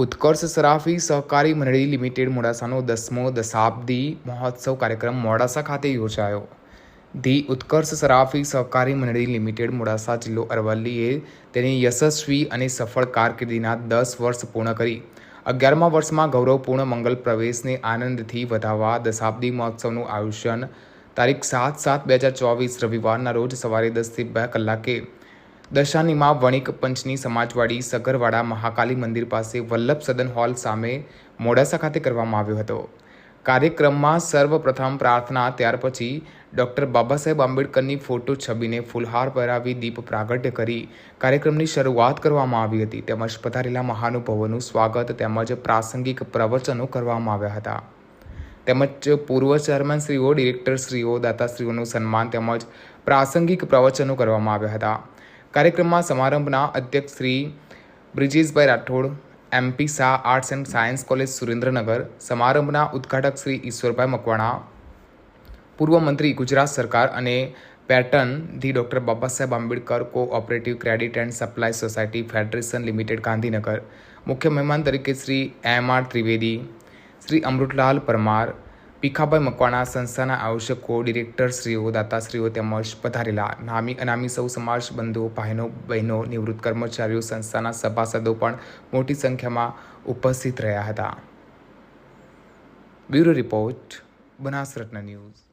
ઉત્કર્ષ સરાફી સહકારી મંડળી લિમિટેડ મોડાસાનો દસમો દશાબ્દી મહોત્સવ કાર્યક્રમ મોડાસા ખાતે યોજાયો. ધી ઉત્કર્ષ સરાફી સહકારી મંડળી લિમિટેડ મોડાસા જિલ્લો અરવલ્લીએ તેની યશસ્વી અને સફળ કારકિર્દીના દસ વર્ષ પૂર્ણ કરી. અગિયારમા વર્ષમાં ગૌરવપૂર્ણ મંગલ પ્રવેશને આનંદથી વધાવવા દશાબ્દી મહોત્સવનું આયોજન તારીખ સાત સાત બે હજાર ચોવીસ રવિવારના રોજ સવારે દસથી બે કલાકે દશાનીમાં વણિક પંચની સમાજવાડી સગરવાડા મહાકાલી મંદિર પાસે વલ્લભ સદન હોલ સામે મોડાસા ખાતે કરવામાં આવ્યો હતો. કાર્યક્રમમાં સર્વપ્રથમ પ્રાર્થના, ત્યાર પછી ડૉક્ટર બાબા સાહેબ આંબેડકરની ફોટો છબીને ફૂલહાર પહેરાવી દીપ પ્રાગટ્ય કરી કાર્યક્રમની શરૂઆત કરવામાં આવી હતી. તેમજ પધારેલા મહાનુભાવોનું સ્વાગત તેમજ પ્રાસંગિક પ્રવચનો કરવામાં આવ્યા હતા. તેમજ પૂર્વ ચેરમેનશ્રીઓ ડિરેક્ટરશ્રીઓ દાતાશ્રીઓનું સન્માન તેમજ પ્રાસંગિક પ્રવચનો કરવામાં આવ્યા હતા. કાર્યક્રમમાં સમારંભના અધ્યક્ષ Shri Brijeshbhai Rathod MP Shah arts and science college Surendranagar, સમારંભના ઉદ્ઘાટક શ્રી ઈશ્વરભાઈ મકવાણા, પૂર્વ મંત્રી ગુજરાત સરકાર અને pattern the doctor Baba Saheb Ambedkar cooperative credit and supply society federation limited Gandhinagar, મુખ્ય મહેમાન તરીકે શ્રી એમ આર ત્રિવેદી, શ્રી અમૃતલાલ પરમાર પીખાભાઈ મકવાણા સંસ્થાના આયોજકો ડિરેક્ટરશ્રીઓ દાતાશ્રીઓ તેમજ પધારેલા નામી અનામી સૌ સમાજ બંધુઓ ભાઈનો બહેનો, નિવૃત્ત કર્મચારીઓ સંસ્થાના સભાસદો પણ મોટી સંખ્યામાં ઉપસ્થિત રહ્યા હતા. Bureau report, Banasratna news.